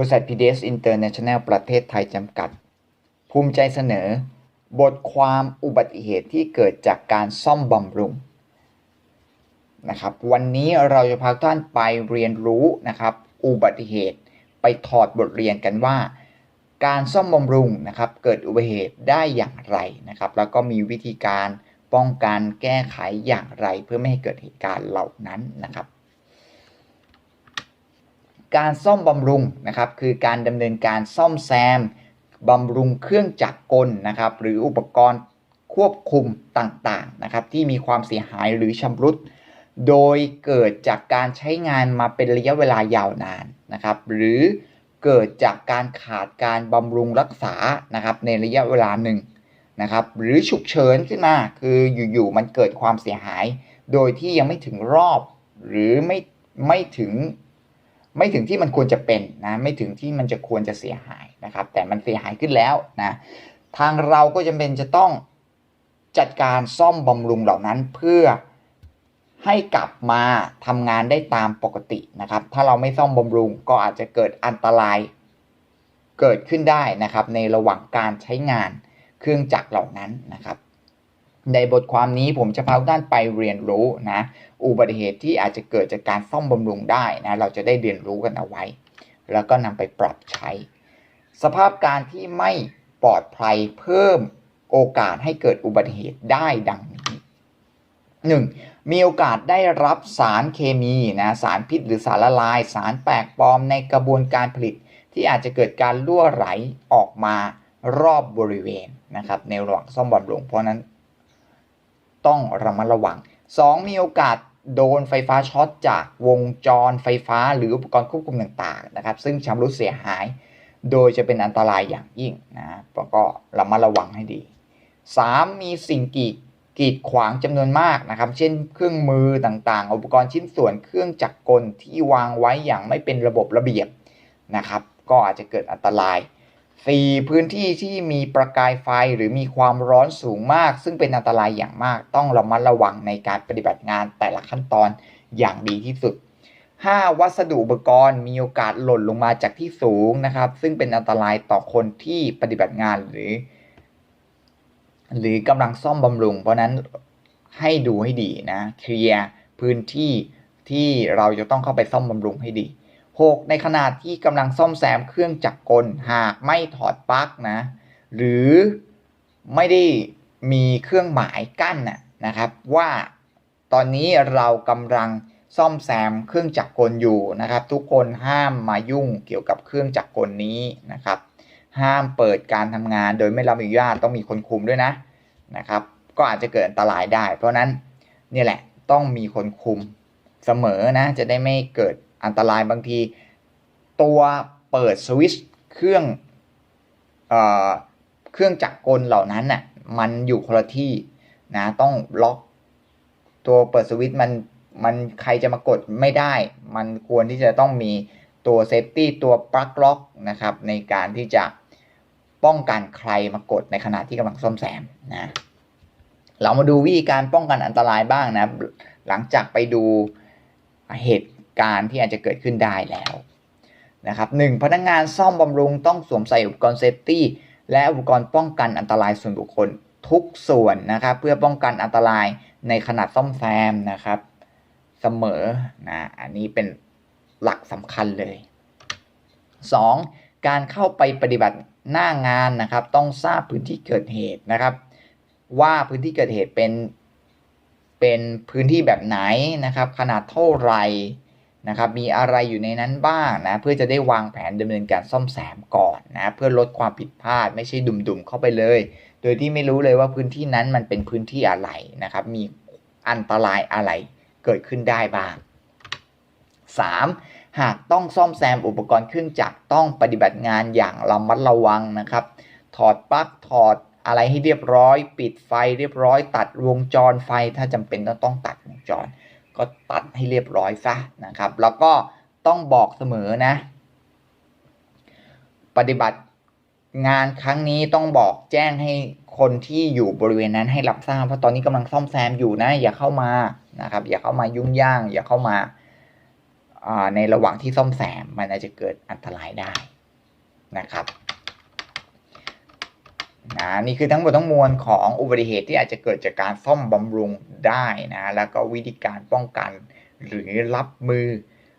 บริษัท PDS International ประเทศไทยจำกัด ภูมิใจเสนอ บทความอุบัติเหตุที่เกิดจากการซ่อมบำรุงนะครับ วันนี้เราจะพาท่านไปเรียนรู้นะครับ อุบัติเหตุไปถอดบทเรียนกันว่า การซ่อมบำรุงนะครับ เกิดอุบัติเหตุได้อย่างไรนะครับ แล้วก็มีวิธีการป้องกันแก้ไขอย่างไรเพื่อไม่ให้เกิดเหตุการณ์เหล่านั้นนะครับ การซ่อมบำรุงนะครับคือการดำเนินการซ่อมแซมบำรุงเครื่องจักรกลนะครับหรืออุปกรณ์ควบคุมต่างๆนะครับที่มีความเสียหายหรือชำรุด โดยเกิดจากการใช้งานมาเป็นระยะเวลายาวนานนะครับหรือเกิดจากการขาดการบำรุงรักษานะครับในระยะเวลาหนึ่งนะครับหรือฉุกเฉินขึ้นมาคืออยู่ๆมันเกิดความเสียหาย โดยที่ยังไม่ถึงรอบ หรือไม่ไม่ถึง ไม่ถึงที่มันควรจะเป็นนะไม่ถึงที่มันจะควรจะเสียหายนะครับ แต่มันเสียหายขึ้นแล้วนะทางเราก็จำเป็นจะต้องจัดการซ่อมบำรุงเหล่านั้นเพื่อให้กลับมาทำงานได้ตามปกตินะครับ ถ้าเราไม่ซ่อมบำรุงก็อาจจะเกิดอันตรายเกิดขึ้นได้นะครับ ในระหว่างการใช้งานเครื่องจักรเหล่านั้นนะครับ ในบทความนี้ผมจะพาทุกท่านไปเรียนรู้นะอุบัติเหตุที่อาจจะเกิดจากการซ่อมบำรุงได้นะเราจะได้เรียนรู้กันเอาไว้ แล้วก็นำไปปรับใช้ สภาพการที่ไม่ปลอดภัยเพิ่มโอกาสให้เกิดอุบัติเหตุได้ดังนี้ 1. มีโอกาสได้รับสารเคมีนะสารพิษหรือสารละลาย สารแปลกปลอมในกระบวนการผลิต ที่อาจจะเกิดการรั่วไหลออกมารอบบริเวณนะครับในระหว่างซ่อมบำรุงเพราะนั้น ต้องระมัดระวัง 2. มีโอกาสโดนไฟฟ้าช็อตจากวงจรไฟฟ้าหรืออุปกรณ์ควบคุมต่างๆนะครับ ซึ่งชำรุดเสียหาย โดยจะเป็นอันตรายอย่างยิ่งนะแล้วก็ระมัดระวังให้ดี 3. มีสิ่งกีดกีดขวางจำนวนมากนะครับ เช่นเครื่องมือต่างๆ อุปกรณ์ชิ้นส่วนเครื่องจักรกลที่วางไว้อย่างไม่เป็นระบบระเบียบนะครับ ก็อาจจะเกิดอันตราย 4. พื้นที่ที่มีประกายไฟหรือมีความร้อนสูงมาก ซึ่งเป็นอันตรายอย่างมาก ต้องระมัดระวังในการปฏิบัติงานแต่ละขั้นตอนอย่างดีที่สุด 5. วัสดุอุปกรณ์มีโอกาสหล่นลงมาจากที่สูงนะครับ ซึ่งเป็นอันตรายต่อคนที่ปฏิบัติงานหรือ หรือกำลังซ่อมบำรุง เพราะนั้นให้ดูให้ดีนะเคลียร์พื้นที่ที่เราจะต้องเข้าไปซ่อมบำรุงให้ดี 6. ในขณะที่กำลังซ่อมแซมเครื่องจักรกลหากไม่ถอดปลั๊กนะ หรือไม่ได้มีเครื่องหมายกั้นนะนะครับ ว่าตอนนี้เรากำลังซ่อมแซมเครื่องจักรกลอยู่นะครับ ทุกคนห้ามมายุ่งเกี่ยวกับเครื่องจักรกลนี้นะครับ ห้ามเปิดการทำงานโดยไม่รับอนุญาตต้องมีคนคุมด้วยนะนะครับ ก็อาจจะเกิดอันตรายได้ เพราะนั้นนี่แหละต้องมีคนคุมเสมอนะจะได้ไม่เกิด อันตรายบางที ตัวเปิดสวิตช์เครื่องเอ่อเครื่องจักรกลเหล่านั้นน่ะมันอยู่คนละที่นะต้องล็อกตัวเปิดสวิตช์มันมันใครจะมากดไม่ได้ มันควรที่จะต้องมีตัวเซฟตี้ตัวปลั๊กล็อกนะครับในการที่จะป้องกันใครมากดในขณะที่กำลังซ่อมแซมนะเรามาดูวิธีการป้องกันอันตรายบ้างนะหลังจากไปดูเหตุ การณ์ที่อาจจะเกิดขึ้นได้แล้วนะครับหนึ่งพนักงานซ่อมบำรุงต้องสวมใส่อุปกรณ์เซฟตี้และอุปกรณ์ป้องกันอันตรายส่วนบุคคลทุกส่วนนะครับ เพื่อป้องกันอันตรายในขณะซ่อมแซมนะครับเสมอนะอันนี้เป็นหลักสำคัญเลย 2. การเข้าไปปฏิบัติหน้างานนะครับ ต้องทราบพื้นที่เกิดเหตุนะครับ ว่าพื้นที่เกิดเหตุเป็นเป็นพื้นที่แบบไหนนะครับ ขนาดเท่าไหร่ นะครับมีอะไรอยู่ในนั้นบ้างนะเพื่อจะได้วางแผนดำเนินการซ่อมแซมก่อนนะเพื่อลดความผิดพลาดไม่ใช่ดุมๆเข้าไปเลย โดยที่ไม่รู้เลยว่าพื้นที่นั้นมันเป็นพื้นที่อะไรนะครับมีอันตรายอะไรเกิดขึ้นได้บ้าง 3. หากต้องซ่อมแซมอุปกรณ์เครื่องจักรต้องปฏิบัติงานอย่างระมัดระวังนะครับ ถอดปลั๊กถอดอะไรให้เรียบร้อย ปิดไฟเรียบร้อย ตัดวงจรไฟถ้าจำเป็นต้องต้องตัดวงจร ก็ตัดให้เรียบร้อยซะนะครับ แล้วก็ต้องบอกเสมอนะ ปฏิบัติงานครั้งนี้ต้องบอกแจ้งให้คนที่อยู่บริเวณนั้นให้รับทราบเพราะตอนนี้กำลังซ่อมแซมอยู่นะ อย่าเข้ามานะครับ อย่าเข้ามายุ่งย่าง อย่าเข้ามาในระหว่างที่ซ่อมแซมมันอาจจะเกิดอันตรายได้นะครับ นะนี่คือทั้งหมดทั้งมวลของอุบัติเหตุที่อาจจะเกิดจากการซ่อมบำรุงได้นะแล้วก็วิธีการป้องกันหรือรับมือ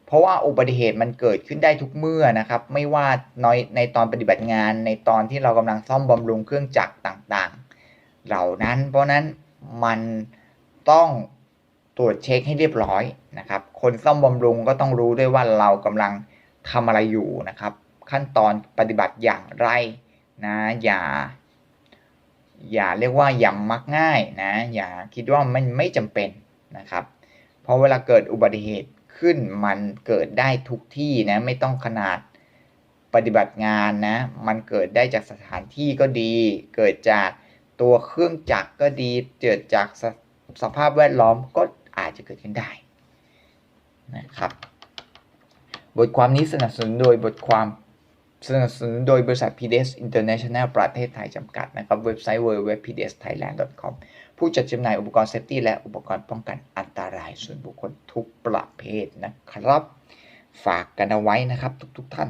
เพราะว่าอุบัติเหตุมันเกิดขึ้นได้ทุกเมื่อนะครับ ไม่ว่าในในตอนปฏิบัติงานในตอนที่เรากำลังซ่อมบำรุงเครื่องจักรต่างๆ เหล่านั้น เพราะนั้นมันต้องตรวจเช็คให้เรียบร้อยนะครับ คนซ่อมบำรุงก็ต้องรู้ด้วยว่าเรากำลังทำอะไรอยู่นะครับ ขั้นตอนปฏิบัติอย่างไรนะอย่า อย่าเรียกว่าอย่ามักง่ายนะ อย่าคิดว่ามันไม่จำเป็นนะครับ เพราะเวลาเกิดอุบัติเหตุขึ้นมันเกิดได้ทุกที่นะไม่ต้องขนาดปฏิบัติงานนะ มันเกิดได้จากสถานที่ก็ดี เกิดจากตัวเครื่องจักรก็ดี เกิดจากสสภาพแวดล้อมก็อาจจะเกิดขึ้นได้นะครับ บทความนี้สนับสนุนโดยบทความ สนับสนุนโดยบริษัท PDS International ประเทศไทยจำกัดนะครับเว็บไซต์ www.pdsthailand.com ผู้จัดจำหน่ายอุปกรณ์เซฟตี้และอุปกรณ์ป้องกันอันตรายส่วนบุคคลทุกประเภทนะครับ ฝากกันเอาไว้นะครับทุกๆทท่าน